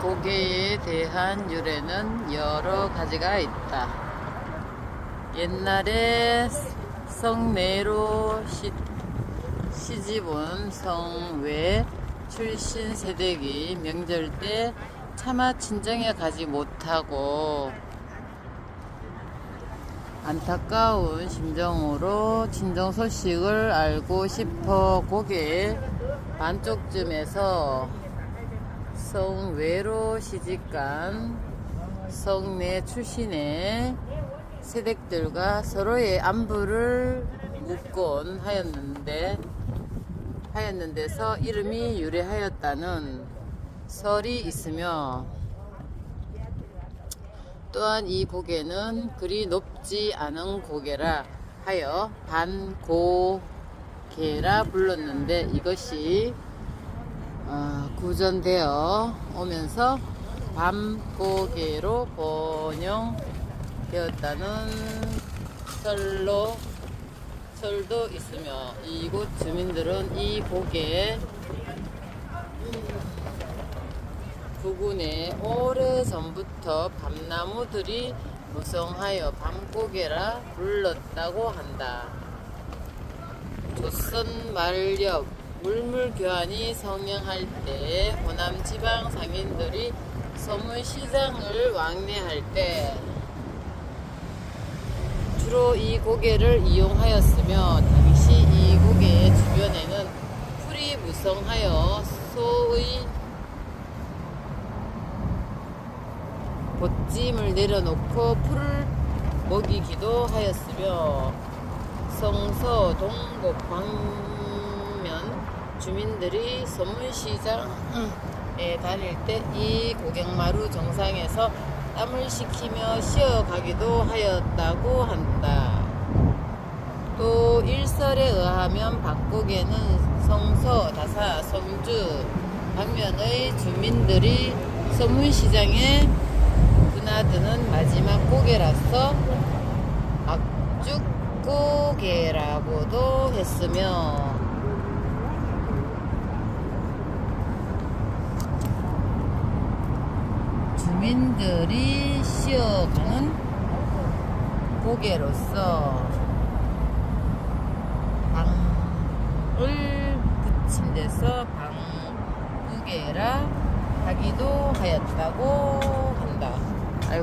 고개에 대한 유래는 여러 가지가 있다. 옛날에 성내로 시, 시집온 성외 출신 세댁이 명절 때 차마 친정에 가지 못하고 안타까운 심정으로 친정 소식을 알고 싶어 고개 반쪽쯤에서 성외로 시집간 성내 출신의 세댁들과 서로의 안부를 묻곤 하였는데 하였는데서 이름이 유래하였다는 설이 있으며 또한 이 고개는 그리 높지 않은 고개라 하여 반고개라 불렀는데 이것이 어, 구전되어 오면서 밤고개로 번영되었다는 설로 설도 있으며 이곳 주민들은 이 고개에 부근에 오래전부터 밤나무들이 무성하여 밤고개라 불렀다고 한다. 조선 말렵 물물 교환이 성행할 때 호남 지방 상인들이 서문시장을 왕래할 때 주로 이 고개를 이용하였으며 당시 이 고개의 주변에는 풀이 무성하여 소의 보찜을 내려놓고 풀을 먹이기도 하였으며 성서 동곡 방면 주민들이 서문시장에 다닐 때 이 고객마루 정상에서 땀을 식히며 쉬어가기도 하였다고 한다. 또 일설에 의하면 박곡에는 성서, 다사, 성주 방면의 주민들이 서문시장에 드나드는 마지막 고개라서 악죽고개라고도 했으며 주민들이 쉬어가는 고개로서 방을 붙인 데서 방구개라 하기도 하였다고 한다.